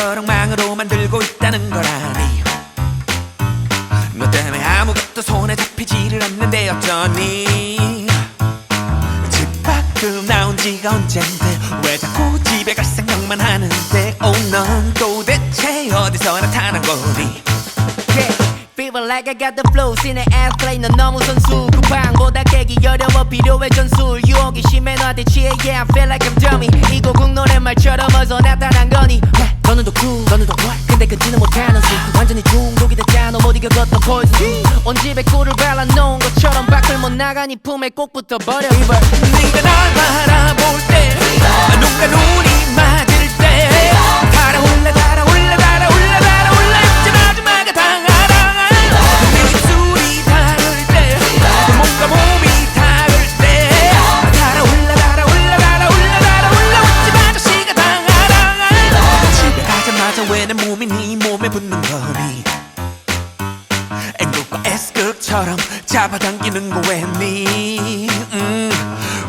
걸 엉망으로 만들고 있다는 걸 아니. 너 때문에 아무것도 손에 잡히지를 않는데 어쩌니? 집 밖으로 나온 지가 언젠데 왜 자꾸 집에 갈 생각만 하는데? Oh 오넌 도대체 어디서 나타난 거니? Feel like I got the flow, sin의 ass play 넌 너무 선수. 구방보다 깨기 어려워 필요해 전술. 유혹이 심해 너한테 취해 yeah I feel like I'm dummy. 이 곡국 노랫말처럼 어서 나타난 거니? 온 집에 꿀을 발라놓은 것처럼 밖을 못 나가 네 품에 꼭 붙어버려 Fever 네가 날 바라 처럼 잡아당기는 거 왜니 음,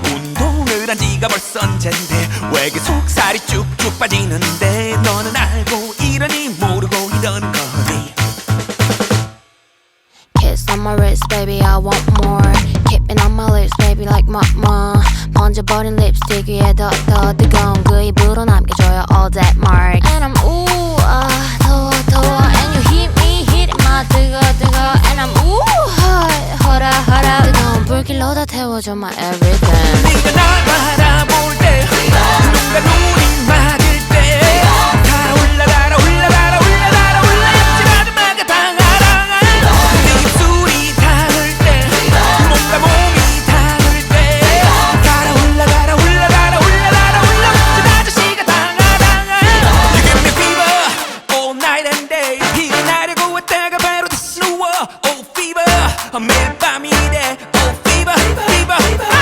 운동을 한 지가 벌써 언젠데 왜 계속 살이 쭉쭉 빠지는데 너는 알고 이러니 모르고 이러는 거니 Kiss on my wrist, baby, I want more. Keeping on my lips, baby, like mama. 번져버린 립스틱 위에 더더 뜨거운 그 입으로 남겨줘요 all that mark. And I'm ooh, 아 불길로다 태워줘 my everything. 네가 날 바라볼 때 누가 눈이 막을 때 달아올라 달아올라 달아올라 달아올라 옆집 아줌마가 당하라 네 입술이 닿을 때 몸과 몸이 닿을 때 가라 올라가라 올라가라 올라라라 올라야지 아저씨가 당하라 You give me fever all night and day. 비가 나려고 했다가 바로 다시 누워. Oh fever. 매일 밤이 돼. Diva, diva, diva.